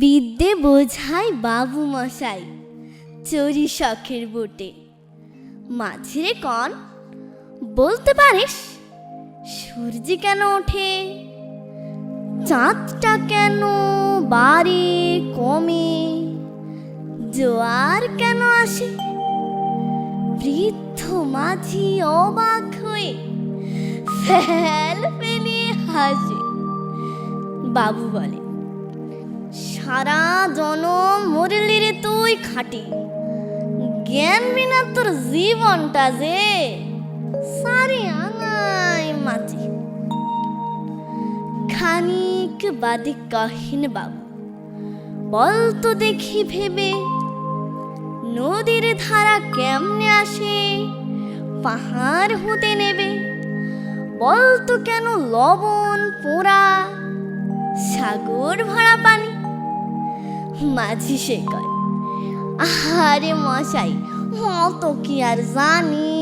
বিদ্যে বোঝায় বাবু মশাই, চুরি শখের বুটে। মাঝিরে কন, বলতে পারিস, সূর্য কেন ওঠে? চাঁদটা কেন বাড়ে কমে? জোয়ার কেন আসে? বৃদ্ধ মাঝি অবাক হয়ে ফেল ফেলিয়ে হাসে। বাবু বলে সারা জনম মরলি রে তুই খাটি। জ্ঞান বিনা তোর জীবনটা যে সারি আনাই মাঝি খানিক বাদে কহিন বাবু, বল তো দেখি ভেবে, নদীর ধারা কেমনে আসে, পাহাড় হতে নেবে, বল তো কেন লবণ পোড়া, সাগর ভরা পানি মাঝি সে কয় আরে মশাই অত কি আর জানি।